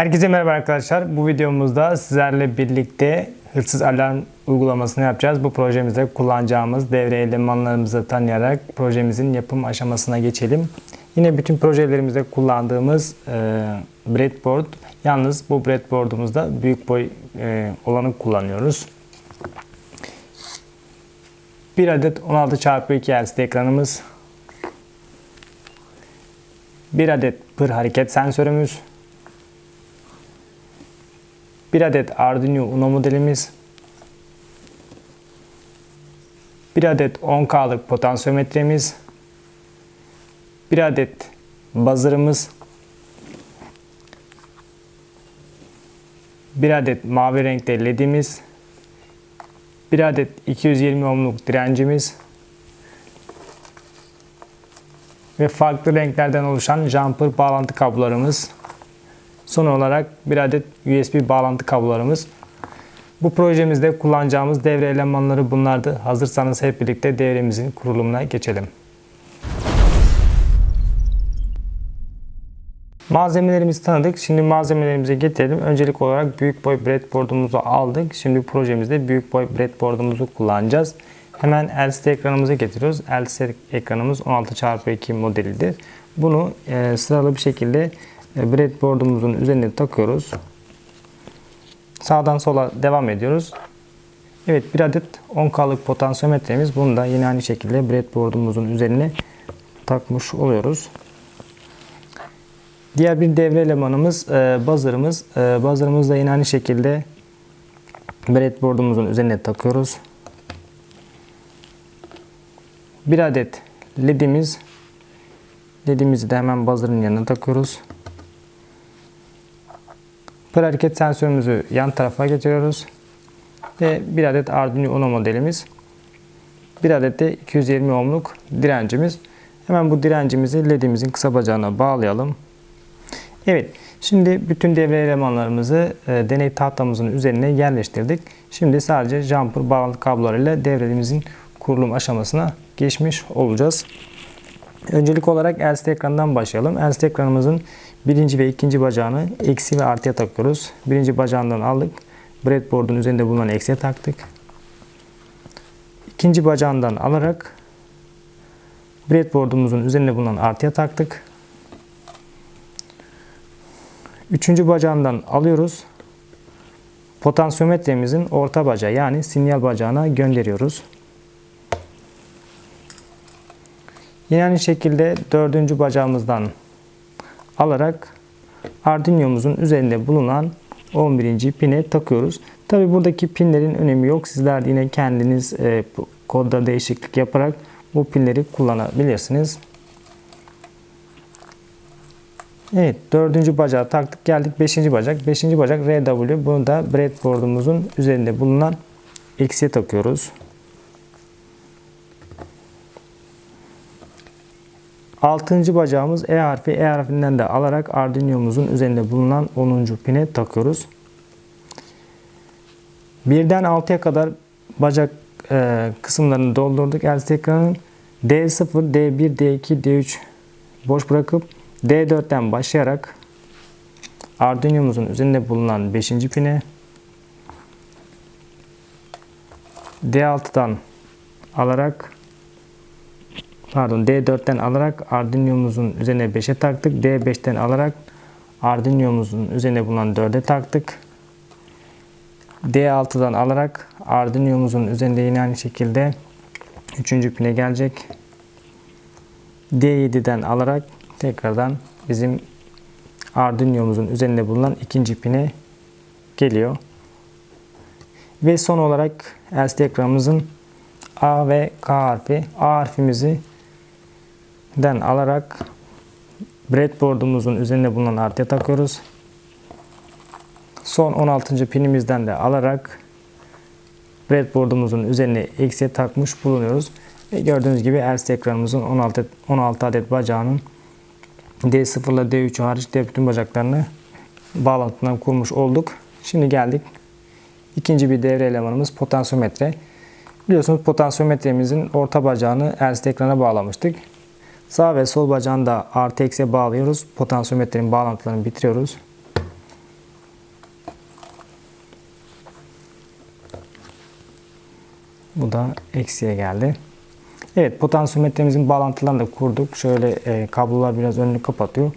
Herkese merhaba arkadaşlar. Bu videomuzda sizlerle birlikte hırsız alarm uygulamasını yapacağız. Bu projemizde kullanacağımız devre elemanlarımızı tanıyarak projemizin yapım aşamasına geçelim. Yine bütün projelerimizde kullandığımız e, breadboard. Yalnız bu breadboard'umuzda büyük boy e, olanı kullanıyoruz. Bir adet 16x2 LCD ekranımız. Bir adet pır hareket sensörümüz. Bir adet Arduino Uno modelimiz. Bir adet 10K'lık potansiyometremiz. Bir adet buzzer'ımız. Bir adet mavi renkte ledimiz. Bir adet 220 ohmluk direncimiz. Ve farklı renklerden oluşan jumper bağlantı kablolarımız. Son olarak bir adet USB bağlantı kablolarımız. Bu projemizde kullanacağımız devre elemanları bunlardı. Hazırsanız hep birlikte devremizin kurulumuna geçelim. Malzemelerimizi tanıdık. Şimdi malzemelerimizi getirelim. Öncelik olarak büyük boy breadboard'umuzu aldık. Şimdi projemizde büyük boy breadboard'umuzu kullanacağız. Hemen LCD ekranımızı getiriyoruz. LCD ekranımız 16x2 modelidir. Bunu e, sıralı bir şekilde breadboard'umuzun üzerine takıyoruz. Sağdan sola devam ediyoruz. Evet bir adet 10K'lık potansiyometremiz. Bunu da yine aynı şekilde breadboard'umuzun üzerine takmış oluyoruz. Diğer bir devre elemanımız e, buzzer'ımız. E, buzzer'ımız da yine aynı şekilde breadboard'umuzun üzerine takıyoruz. Bir adet ledimiz. Ledimizi de hemen buzzer'ın yanına takıyoruz. Pır sensörümüzü yan tarafa getiriyoruz. Ve bir adet Arduino Uno modelimiz. Bir adet de 220 ohmluk direncimiz. Hemen bu direncimizi ledimizin kısa bacağına bağlayalım. Evet, şimdi bütün devre elemanlarımızı e, deney tahtamızın üzerine yerleştirdik. Şimdi sadece jumper bağlantı kablolarıyla devremizin kurulum aşamasına geçmiş olacağız. Öncelik olarak LCD ekrandan başlayalım. LCD ekranımızın birinci ve ikinci bacağını eksi ve artıya takıyoruz. Birinci bacağından aldık. Breadboard'un üzerinde bulunan eksiye taktık. İkinci bacağından alarak breadboard'umuzun üzerinde bulunan artıya taktık. Üçüncü bacağından alıyoruz. Potansiyometremizin orta bacağı yani sinyal bacağına gönderiyoruz. Yine aynı şekilde dördüncü bacağımızdan alarak Arduino'muzun üzerinde bulunan 11. pine takıyoruz. Tabi buradaki pinlerin önemi yok. Sizler yine kendiniz e, kodda değişiklik yaparak bu pinleri kullanabilirsiniz. Evet dördüncü bacağı taktık geldik beşinci bacak. Beşinci bacak RW bunu da breadboard'umuzun üzerinde bulunan eksiye takıyoruz. Altıncı bacağımız E harfi. E harfinden de alarak Arduino'muzun üzerinde bulunan 10. pine takıyoruz. Birden 6'ya kadar bacak e, kısımlarını doldurduk. Ekranın D0, D1, D2, D3 boş bırakıp D4'ten başlayarak Arduino'muzun üzerinde bulunan 5. pine D6'dan alarak pardon D4'ten alarak Arduino'muzun üzerine 5'e taktık. D5'ten alarak Arduino'muzun üzerine bulunan 4'e taktık. D6'dan alarak Arduino'muzun üzerinde yine aynı şekilde 3. pine gelecek. D7'den alarak tekrardan bizim Arduino'muzun üzerinde bulunan ikinci pine geliyor. Ve son olarak LCD ekranımızın A ve K harfi. A harfimizi den alarak breadboard'umuzun üzerinde bulunan artıya takıyoruz. Son 16. pinimizden de alarak breadboard'umuzun üzerine eksiye takmış bulunuyoruz. Ve gördüğünüz gibi LCD ekranımızın 16, 16 adet bacağının D0 ile D3 hariç diğer bütün bacaklarını bağlantıdan kurmuş olduk. Şimdi geldik. İkinci bir devre elemanımız potansiyometre. Biliyorsunuz potansiyometremizin orta bacağını LCD ekrana bağlamıştık. Sağ ve sol bacağını da artı eksiye bağlıyoruz. Potansiyometrenin bağlantılarını bitiriyoruz. Bu da eksiye geldi. Evet potansiyometremizin bağlantılarını da kurduk. Şöyle e, kablolar biraz önünü kapatıyor.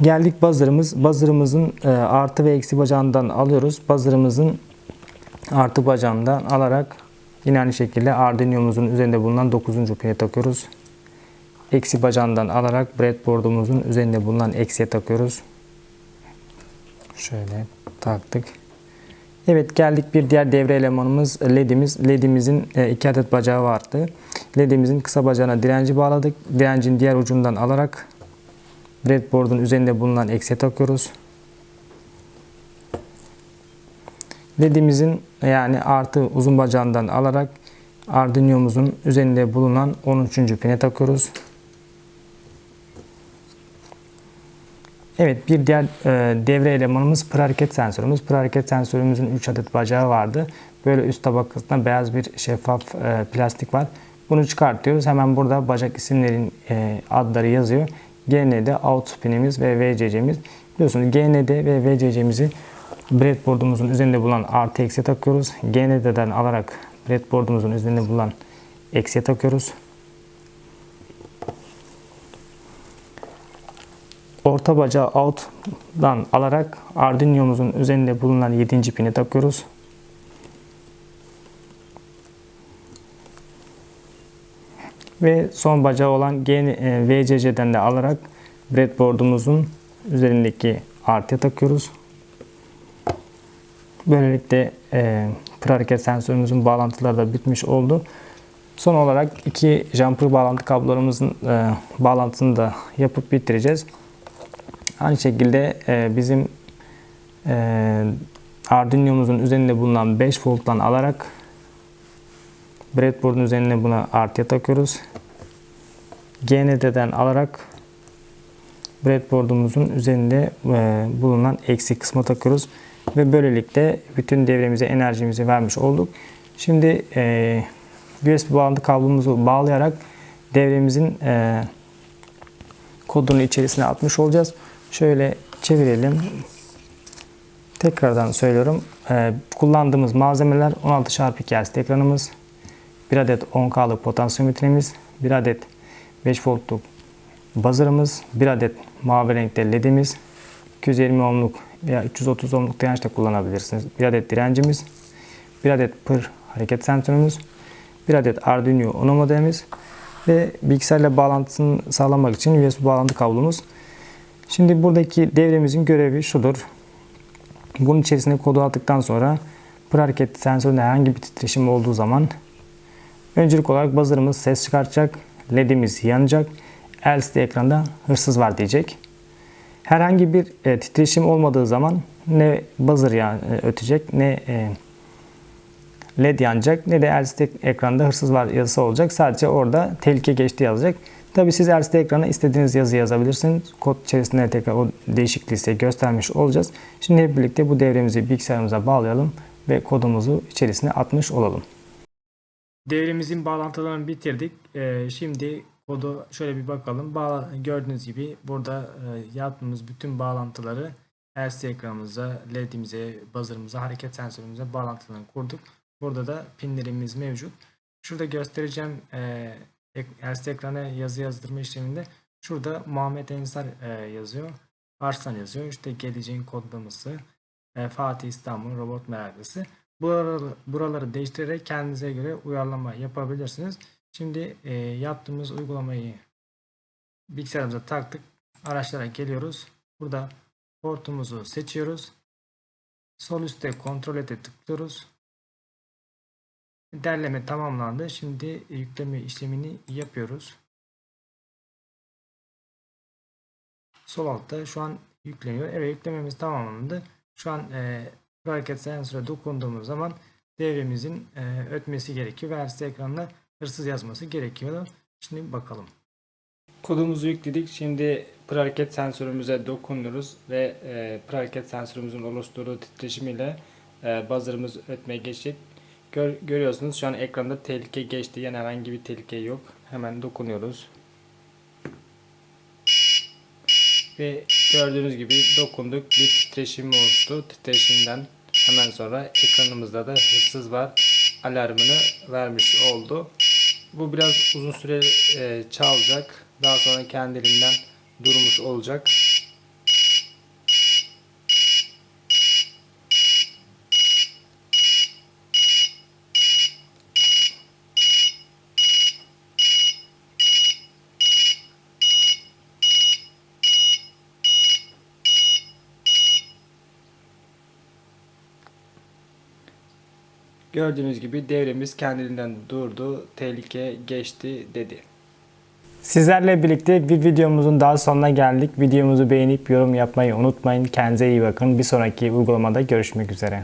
Geldik buzzer'ımız. Buzzer'ımızın e, artı ve eksi bacağından alıyoruz. Buzzer'ımızın artı bacağından alarak yine aynı şekilde Arduino'muzun üzerinde bulunan 9. pine takıyoruz. Eksi bacağından alarak breadboard'umuzun üzerinde bulunan eksiye takıyoruz. Şöyle taktık. Evet geldik bir diğer devre elemanımız ledimiz. Ledimizin e, iki adet bacağı vardı. Ledimizin kısa bacağına direnci bağladık. Direncin diğer ucundan alarak breadboard'un üzerinde bulunan eksiye takıyoruz. LED'imizin yani artı uzun bacağından alarak Arduino'muzun üzerinde bulunan 13. pine takıyoruz. Evet bir diğer e, devre elemanımız prehareket sensörümüz. Prehareket sensörümüzün 3 adet bacağı vardı. Böyle üst tabakasında beyaz bir şeffaf e, plastik var. Bunu çıkartıyoruz. Hemen burada bacak isimlerin e, adları yazıyor. GND out pinimiz ve VCC'miz. Biliyorsunuz GND ve VCC'mizi breadboard'umuzun üzerinde bulunan artı eksi takıyoruz. GND'den alarak breadboard'umuzun üzerinde bulunan eksiye takıyoruz. Orta bacağı out'dan alarak Arduino'muzun üzerinde bulunan 7. pini takıyoruz. Ve son bacağı olan e, VCC'den de alarak breadboard'umuzun üzerindeki artıya takıyoruz. Böylelikle e, hareket sensörümüzün bağlantıları da bitmiş oldu. Son olarak iki jumper bağlantı kablolarımızın e, bağlantısını da yapıp bitireceğiz. Aynı şekilde e, bizim e, Arduino'muzun üzerinde bulunan 5 volttan alarak breadboard'un üzerine buna artıya takıyoruz. GND'den alarak breadboard'umuzun üzerinde e, bulunan eksi kısma takıyoruz ve böylelikle bütün devremize enerjimizi vermiş olduk. Şimdi e, USB bağlantı kablomuzu bağlayarak devremizin e, kodunu içerisine atmış olacağız. Şöyle çevirelim. Tekrardan söylüyorum. E, kullandığımız malzemeler 16x2 LCD ekranımız, 1 adet 10K'lık potansiyometremiz, 1 adet 5 voltluk buzzer'ımız, 1 adet mavi renkte ledimiz, 220 ohmluk veya 330 ohmluk direnç de kullanabilirsiniz. 1 adet direncimiz, 1 adet pır hareket sensörümüz, 1 adet Arduino Uno modelimiz ve bilgisayarla bağlantısını sağlamak için USB bağlantı kablomuz. Şimdi buradaki devremizin görevi şudur. Bunun içerisine kodu attıktan sonra pır hareket sensöründe herhangi bir titreşim olduğu zaman öncelik olarak buzzer'ımız ses çıkartacak, ledimiz yanacak, LCD ekranda hırsız var diyecek. Herhangi bir e, titreşim olmadığı zaman ne buzzer yan, e, ötecek ne e, led yanacak ne de LCD ekranda hırsız var yazısı olacak. Sadece orada tehlike geçti yazacak. Tabi siz LCD ekrana istediğiniz yazı yazabilirsiniz. Kod içerisinde tekrar o değişikliği size göstermiş olacağız. Şimdi hep birlikte bu devremizi bilgisayarımıza bağlayalım ve kodumuzu içerisine atmış olalım. Devremizin bağlantılarını bitirdik. Ee, şimdi kodu şöyle bir bakalım. Bağla, gördüğünüz gibi burada e, yaptığımız bütün bağlantıları LCD ekranımıza, LED'imize, buzzer'ımıza, hareket sensörümüze bağlantılarını kurduk. Burada da pinlerimiz mevcut. Şurada göstereceğim e, LCD ekrana yazı yazdırma işleminde şurada Muhammed Ensar e, yazıyor. Arslan yazıyor. İşte geleceğin kodlaması. E, Fatih İstanbul robot meraklısı. Buraları, buraları değiştirerek kendinize göre uyarlama yapabilirsiniz. Şimdi e, yaptığımız uygulamayı bilgisayarımıza taktık. Araçlara geliyoruz. Burada portumuzu seçiyoruz. Sol üstte kontrol ete tıklıyoruz. Derleme tamamlandı. Şimdi yükleme işlemini yapıyoruz. Sol altta şu an yükleniyor. Evet yüklememiz tamamlandı. Şu an e, hareket sensöre dokunduğumuz zaman devremizin e, ötmesi gerekiyor ve ekranına hırsız yazması gerekiyor. Şimdi bakalım. Kodumuzu yükledik. Şimdi hareket sensörümüze dokunuyoruz ve e, hareket sensörümüzün oluşturduğu titreşimiyle e, buzzer'ımız ötmeye geçecek. Gör, görüyorsunuz şu an ekranda tehlike geçti. Yani herhangi bir tehlike yok. Hemen dokunuyoruz. Ve gördüğünüz gibi dokunduk. Bir titreşim oluştu. Titreşimden hemen sonra ekranımızda da hırsız var alarmını vermiş oldu. Bu biraz uzun süre e, çalacak. Daha sonra kendiliğinden durmuş olacak. Gördüğünüz gibi devremiz kendiliğinden durdu, tehlike geçti dedi. Sizlerle birlikte bir videomuzun daha sonuna geldik. Videomuzu beğenip yorum yapmayı unutmayın. Kendinize iyi bakın. Bir sonraki uygulamada görüşmek üzere.